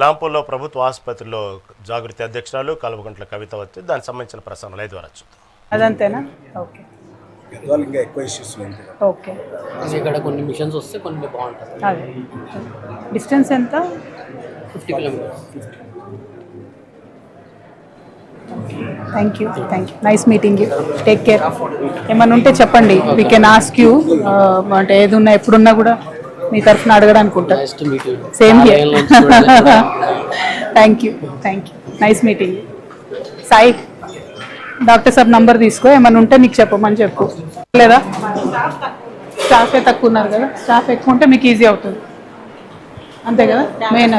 లాంపూర్లో ప్రభుత్వ ఆసుపత్రిలో జాగృతి అధ్యక్షురాలు కల్వకుంట్ల కవిత వచ్చి దానికి సంబంధించిన ప్రసంగం లైవ్ ద్వారా చూద్దాం. అదంతేనా? ఓకే. గద్వాలు ఇంకా ఎక్కువ ఇష్యూస్ ఉంటాయి ఓకే. ఇక్కడ కొన్ని మిషన్స్ వస్తే కొన్ని బాగుంటుంది డిస్టెన్స్ ఎంత? Fifty kilometres. Thank you thank you nice meeting you take care ఏమన్నా ఉంటే చెప్పండి. వీ కెన్ ఆస్క్ యూ అంటే ఏది ఉన్నా ఎప్పుడున్నా కూడా. మీ తరఫున అడగడానికి ఉంటా same here thank you thank you nice meeting Sai doctor Saab number తీసుకో ఏమన్నా ఉంటే నీకు చెప్పమని చెప్పు. లేదా? స్టాఫే తక్కువ ఉన్నారు కదా? స్టాఫ్ ఎక్కువ ఉంటే మీకు ఈజీ అవుతుంది. అంతే కదా? మెయిన్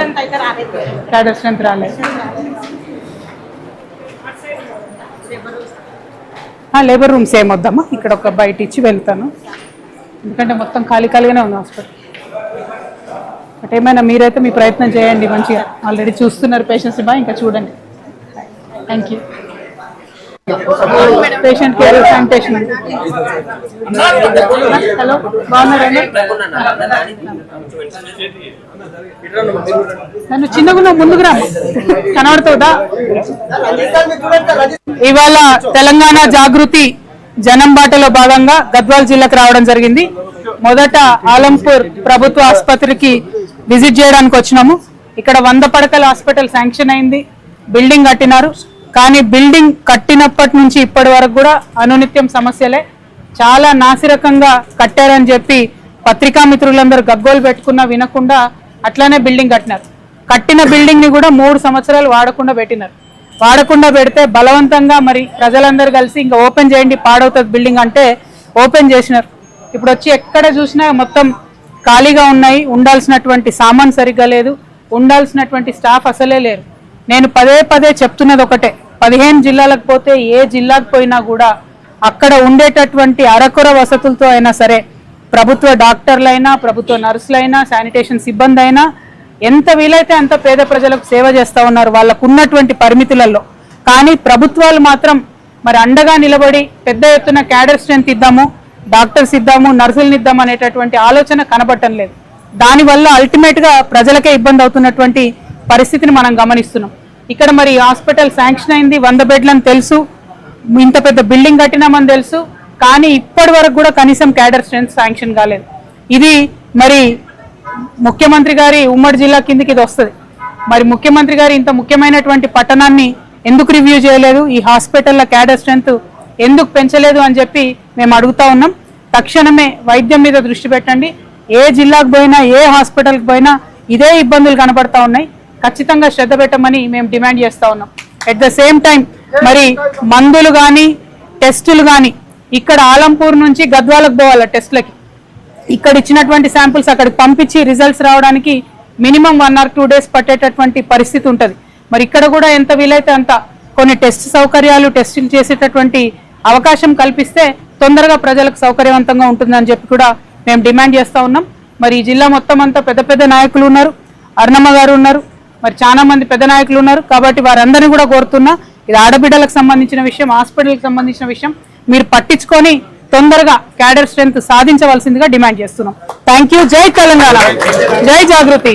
క్యాడర్ స్ట్రెంత్ రాలేదు. లేబర్ రూమ్స్ ఏమొద్దమ్మా ఇక్కడ ఒక బయట ఇచ్చి వెళ్తాను. ఎందుకంటే మొత్తం ఖాళీ ఖాళీగానే ఉంది హాస్పిటల్. బట్ ఏమైనా మీరైతే మీ ప్రయత్నం చేయండి మంచిగా. ఆల్రెడీ చూస్తున్నారు పేషెంట్స్ బా ఇంకా చూడండి. Thank you patient care sanitation hello బాగున్నారండి? నన్ను చిన్నగా ముందుకు రా. కనబడుతుందా? ఇవాళ తెలంగాణ జాగృతి జనం బాటలో భాగంగా గద్వాల్ జిల్లాకు రావడం జరిగింది. మొదట ఆలంపూర్ ప్రభుత్వ ఆసుపత్రికి విజిట్ చేయడానికి వచ్చినాము. ఇక్కడ వంద పడకల హాస్పిటల్ శాంక్షన్ అయింది. బిల్డింగ్ కట్టినారు. కానీ బిల్డింగ్ కట్టినప్పటి నుంచి ఇప్పటి వరకు కూడా అనునిత్యం సమస్యలే. చాలా నాసిరకంగా కట్టారని చెప్పి పత్రికా మిత్రులందరూ గగ్గోలు పెట్టుకున్నా వినకుండా అట్లానే బిల్డింగ్ కట్టినారు. కట్టిన బిల్డింగ్ని కూడా మూడు సంవత్సరాలు వాడకుండా పెట్టినారు. వాడకుండా పెడితే బలవంతంగా మరి ప్రజలందరూ కలిసి ఇంకా ఓపెన్ చేయండి పాడవుతుంది బిల్డింగ్ అంటే ఓపెన్ చేసినారు. ఇప్పుడు వచ్చి ఎక్కడ చూసినా మొత్తం ఖాళీగా ఉన్నాయి. ఉండాల్సినటువంటి సామాన్ సరిగ్గా లేదు. ఉండాల్సినటువంటి స్టాఫ్ అసలే లేరు. నేను పదే పదే చెప్తున్నది ఒకటే. పదిహేను జిల్లాలకు పోతే ఏ జిల్లాకు పోయినా కూడా అక్కడ ఉండేటటువంటి అరకొర వసతులతో అయినా సరే ప్రభుత్వ డాక్టర్లైనా ప్రభుత్వ నర్సులైనా శానిటేషన్ సిబ్బంది అయినా ఎంత వీలైతే అంత పేద ప్రజలకు సేవ చేస్తూ ఉన్నారు వాళ్ళకు ఉన్నటువంటి పరిమితులలో. కానీ ప్రభుత్వాలు మాత్రం మరి అండగా నిలబడి పెద్ద ఎత్తున క్యాడర్ స్ట్రెంత్ ఇద్దాము. డాక్టర్స్ ఇద్దాము నర్సులను ఇద్దాం అనేటటువంటి ఆలోచన కనబడటం లేదు. దానివల్ల అల్టిమేట్గా ప్రజలకే ఇబ్బంది అవుతున్నటువంటి పరిస్థితిని మనం గమనిస్తున్నాం. ఇక్కడ మరి హాస్పిటల్ శాంక్షన్ అయింది వంద బెడ్లని తెలుసు ఇంత పెద్ద బిల్డింగ్ కట్టినామని తెలుసు కానీ ఇప్పటి వరకు కూడా కనీసం క్యాడర్ స్ట్రెంత్ శాంక్షన్ కాలేదు. ఇది మరి ముఖ్యమంత్రి గారి ఉమ్మడి జిల్లా కిందకి ఇది వస్తుంది. మరి ముఖ్యమంత్రి గారు ఇంత ముఖ్యమైనటువంటి పట్టణాన్ని ఎందుకు రివ్యూ చేయలేదు? ఈ హాస్పిటల్లో క్యాడర్ స్ట్రెంత్ ఎందుకు పెంచలేదు అని చెప్పి మేము అడుగుతా ఉన్నాం. తక్షణమే వైద్యం మీద దృష్టి పెట్టండి. ఏ జిల్లాకు పోయినా ఏ హాస్పిటల్కి పోయినా ఇదే ఇబ్బందులు కనబడతా ఉన్నాయి. ఖచ్చితంగా శ్రద్ధ పెట్టమని మేము డిమాండ్ చేస్తా ఉన్నాం. ఎట్ ద సేమ్ టైం మరి మందులు కానీ టెస్టులు కానీ ఇక్కడ ఆలంపూర్ నుంచి గద్వాలకు పోవాలి టెస్ట్లకి? ఇక్కడ ఇచ్చినటువంటి శాంపుల్స్ అక్కడికి పంపించి రిజల్ట్స్ రావడానికి minimum one or two days పట్టేటటువంటి పరిస్థితి ఉంటుంది. మరి ఇక్కడ కూడా ఎంత వీలైతే అంత కొన్ని టెస్ట్ సౌకర్యాలు టెస్టులు చేసేటటువంటి అవకాశం కల్పిస్తే తొందరగా ప్రజలకు సౌకర్యవంతంగా ఉంటుందని చెప్పి కూడా మేము డిమాండ్ చేస్తూ ఉన్నాం. మరి ఈ జిల్లా మొత్తం అంతా పెద్ద పెద్ద నాయకులు ఉన్నారు. అరుణమ్మ గారు ఉన్నారు. మరి చాలా మంది పెద్ద నాయకులు ఉన్నారు. కాబట్టి వారందరినీ కూడా కోరుతున్నా ఇది ఆడబిడ్డలకు సంబంధించిన విషయం హాస్పిటల్కి సంబంధించిన విషయం మీరు పట్టించుకొని తొందరగా క్యాడర్ స్ట్రెంత్ సాధించవలసిందిగా డిమాండ్ చేస్తున్నాం. Thank you. జై తెలంగాణ. జై జాగృతి.